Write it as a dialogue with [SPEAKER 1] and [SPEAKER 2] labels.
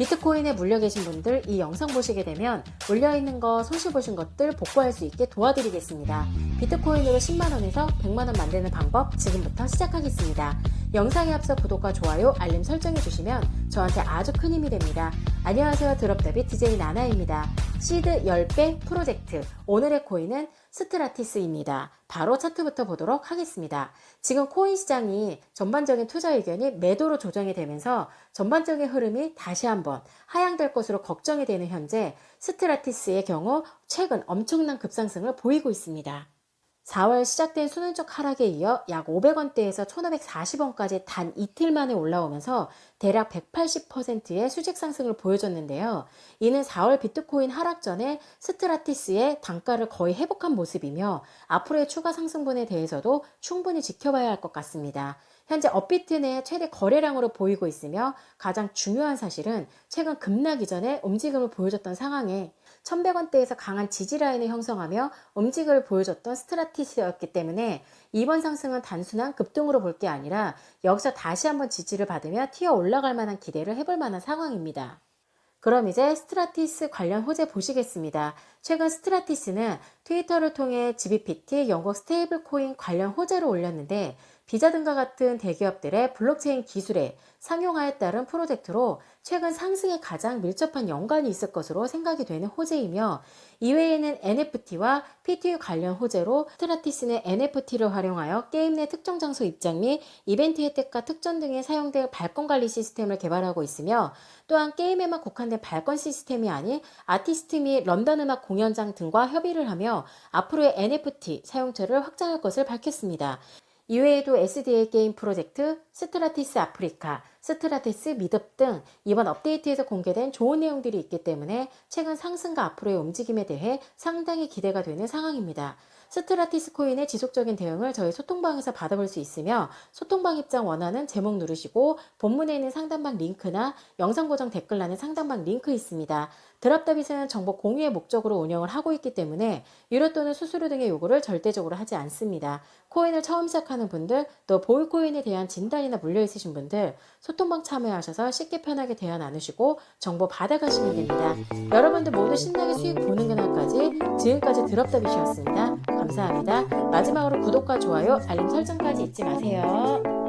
[SPEAKER 1] 비트코인에 물려 계신 분들 이 영상 보시게 되면 물려 있는 거, 손실 보신 것들 복구할 수 있게 도와드리겠습니다. 비트코인으로 10만 원에서 100만 원 만드는 방법 지금부터 시작하겠습니다. 영상에 앞서 구독과 좋아요, 알림 설정해 주시면 저한테 아주 큰 힘이 됩니다. 안녕하세요. 드롭더비 DJ 나나입니다. 시드 10배 프로젝트. 오늘의 코인은 스트라티스입니다. 바로 차트부터 보도록 하겠습니다. 지금 코인 시장이 전반적인 투자 의견이 매도로 조정이 되면서 전반적인 흐름이 다시 한번 하향될 것으로 걱정이 되는 현재 스트라티스의 경우 최근 엄청난 급상승을 보이고 있습니다. 4월 시작된 수능적 하락에 이어 약 500원대에서 1540원까지 단 이틀 만에 올라오면서 대략 180%의 수직 상승을 보여줬는데요. 이는 4월 비트코인 하락 전에 스트라티스의 단가를 거의 회복한 모습이며 앞으로의 추가 상승분에 대해서도 충분히 지켜봐야 할 것 같습니다. 현재 업비트 내 최대 거래량으로 보이고 있으며 가장 중요한 사실은 최근 급락 이전에 움직임을 보여줬던 상황에 1100원대에서 강한 지지 라인을 형성하며 움직임을 보여줬던 스트라티스였기 때문에 이번 상승은 단순한 급등으로 볼 게 아니라 여기서 다시 한번 지지를 받으며 튀어 올라갈 만한 기대를 해볼 만한 상황입니다. 그럼 이제 스트라티스 관련 호재 보시겠습니다. 최근 스트라티스는 트위터를 통해 GBPT 영국 스테이블 코인 관련 호재를 올렸는데 비자 등과 같은 대기업들의 블록체인 기술에 상용화에 따른 프로젝트로 최근 상승에 가장 밀접한 연관이 있을 것으로 생각이 되는 호재이며 이외에는 NFT와 PTU 관련 호재로 스트라티스는 NFT를 활용하여 게임 내 특정 장소 입장 및 이벤트 혜택과 특전 등에 사용될 발권 관리 시스템을 개발하고 있으며 또한 게임에만 국한된 발권 시스템이 아닌 아티스트 및 런던 음악 공연장 등과 협의를 하며 앞으로의 NFT 사용처를 확장할 것을 밝혔습니다. 이외에도 SDA 게임 프로젝트, 스트라티스 아프리카, 스트라티스 미듭 등 이번 업데이트에서 공개된 좋은 내용들이 있기 때문에 최근 상승과 앞으로의 움직임에 대해 상당히 기대가 되는 상황입니다. 스트라티스 코인의 지속적인 대응을 저희 소통방에서 받아볼 수 있으며 소통방 입장 원하는 제목 누르시고 본문에 있는 상단방 링크나 영상 고정 댓글란에 상단방 링크 있습니다. 드랍더빗은 정보 공유의 목적으로 운영을 하고 있기 때문에 유료 또는 수수료 등의 요구를 절대적으로 하지 않습니다. 코인을 처음 시작하는 분들, 또 보이코인에 대한 진단이나 물려 있으신 분들 소통방 참여하셔서 쉽게 편하게 대화 나누시고 정보 받아가시면 됩니다. 여러분들 모두 신나게 수익 보는 그날까지 지금까지 드랍더빗이었습니다. 감사합니다. 마지막으로 구독과 좋아요, 알림 설정까지 잊지 마세요.